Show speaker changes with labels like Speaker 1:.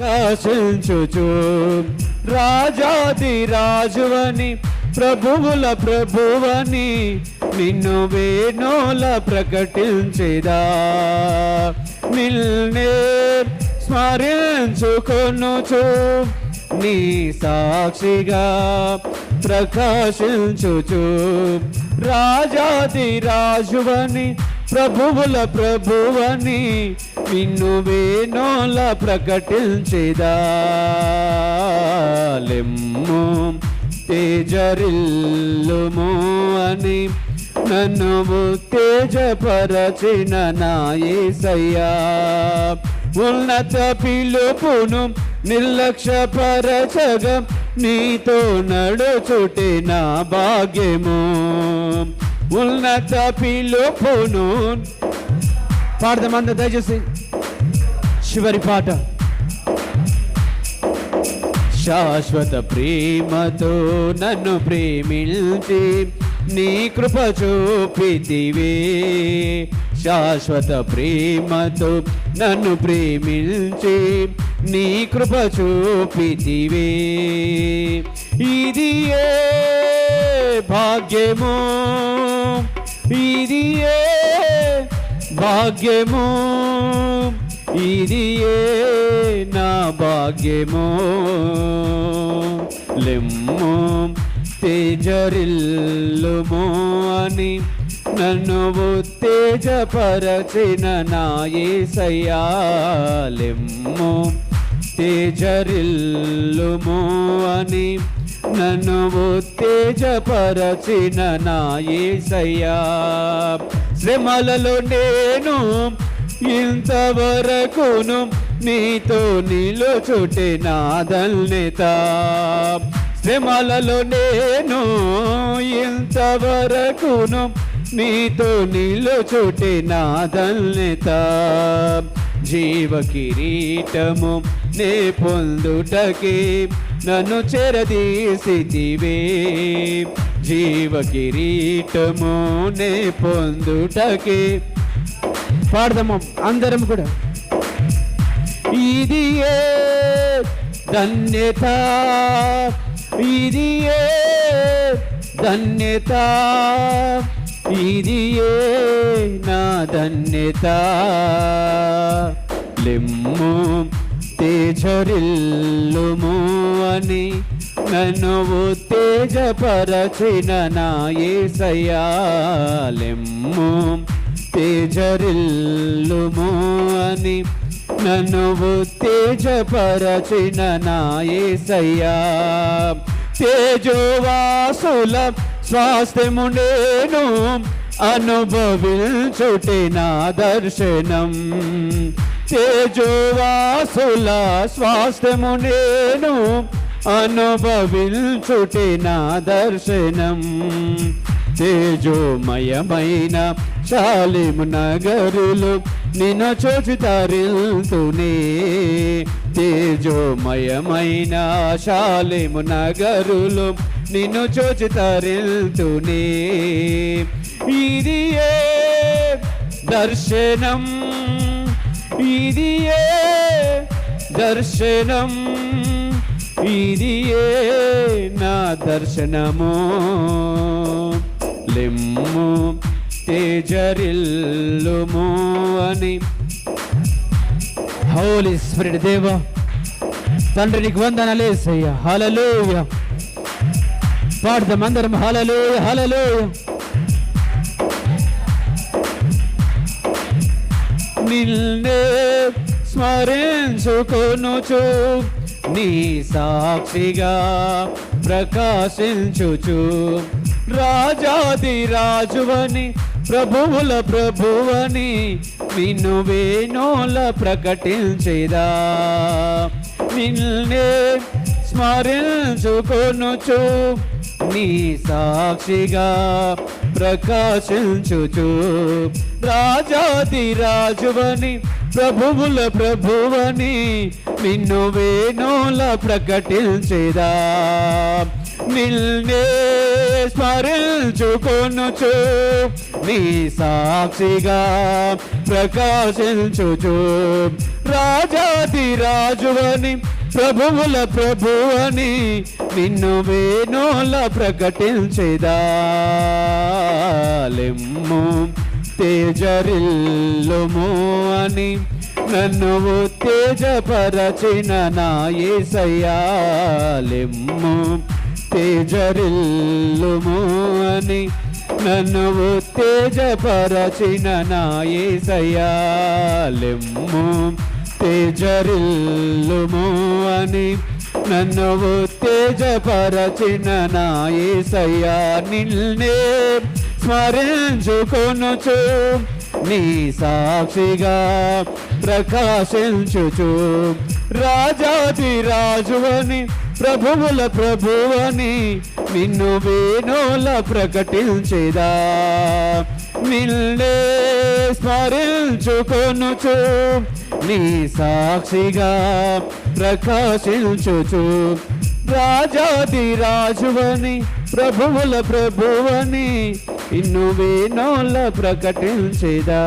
Speaker 1: కాశించుచు. రాజాది రాజువని ప్రభువుల ప్రభువని నిన్ను వేణోల ప్రకటించేదా. నిన్నే స్మరించుకొనుచు నీ సాక్షిగా ప్రకాశించుచు. రాజాది రాజువని ప్రభువుల ప్రభువని నిన్ను వేణోల ప్రకటించేదా. లెమ్ము తేజరిల్లుము అని నన్ను తేజపరచిన నాయసయ్యా ఉన్నత పిలుపును నిర్లక్ష్యపరచగ నీతో నడుచుటే నా భాగ్యము. ఉన్నత పిలుపును పాడదామంద దయచేసి. చివరి పాట. శాశ్వత ప్రేమతో నన్ను ప్రేమించి నీ కృప చూపితివే. శాశ్వత ప్రేమతో నన్ను ప్రేమించి నీ కృప చూపితివే. ఇది ఏ భాగ్యమో? ఇదియే భాగ్యము ఇదియే నా భాగ్యము. లెమ్ము తేజరిల్లుము అని నన్ను ఉత్తేజపరచిన నా యేసయ్యా తేజరిల్లుము అని నన్ను ఉత్తేజపరచిన నా ఏసయ్యా. శ్రమలలో నేను ఇంతవరకును నీతో నిలుచుటే నా ధన్యత. శ్రమలలో నేను ఇంతవరకును నీతో నిలుచుటే నా ధన్యత. జీవ కిరీటము నే పొందుటకే నన్ను చెరదీసితివే. జీవ కిరీటము నే పొందుటకి. పాడదాము అందరం కూడా. ఇది ఏ ధన్యత? ఇది ఏ ధన్యత? ఇది ఏ నా ధన్యత? లిమ్ము ఉత్తేజరిల్లుము అని నన్ను ఉత్తేజపరచిన నా యేసయ్యా తేజరిల్లుము అని నన్ను ఉత్తేజపరచిన నా యేసయ్యా తేజోవాసుల స్వాస్థ్యము నేను అనుభవించుటే నా దర్శనం. చేజోవాసుల స్వాస్థ్యము నేను అనుభవించుటే నా దర్శనం. తేజోమయమైన శాలిము నగరులు నిన్ను చూచి తరిల్తునే తేజోమయమైన శాలిము నగరులు నిన్ను చూచి తరిల్తునే ఇది ఏ దర్శనం? ఇదియే దర్శనం ఇదియే నా దర్శనము. లిమ్ము తేజరిల్లుము అని. హోలీ స్పిరిట్ దేవ తండ్రి నీకు వందనలేసయ్యా హలలోయ పాడదాం అందరం హలలోయ హలలోయ నిన్నే స్మరించుకొనుచు నీ సాక్షిగా ప్రకాశించుచు. రాజాది రాజువని ప్రభువుల ప్రభువని నిన్ను వేణోల ప్రకటించేదా. నిన్నే స్మరించుకొనుచు నీ సాక్షిగా ప్రకాశించుచు. రాజాది రాజువని ప్రభువుల ప్రభువని నిన్ను వేణుల ప్రకటించేదా. నిన్నే స్మరించుకొనుచు నీ సాక్షిగా ప్రకాశించుచు. రాజాది రాజువని ప్రభువుల ప్రభువని నిన్ను వేణోల ప్రకటించేదాలెమ్ము తేజరిల్లుము అని నన్ను ఉత్తేజపరచిన నా ఏసయ్యాలెమ్ము తేజరిల్లుము అని నన్ను ఉత్తేజపరచిన నా ఏసయ్యాలెమ్ము జరిల్లుము అని నన్ను ఉత్తేజపరచిన నా ఏసయ్యా నిన్నే స్మరించుకొనుచు. నీ సాక్షిగా ప్రకాశించుచు. రాజాది రాజువని ప్రభువుల ప్రభువని నిన్ను వేణుల ప్రకటించేదా. నిన్నే స్మరించుకొనుచు. నీ సాక్షిగా ప్రకాశించుచు. రాజాది రాజువని ప్రభువుల ప్రభువని ఇన్ను వేణోల ప్రకటించేదా.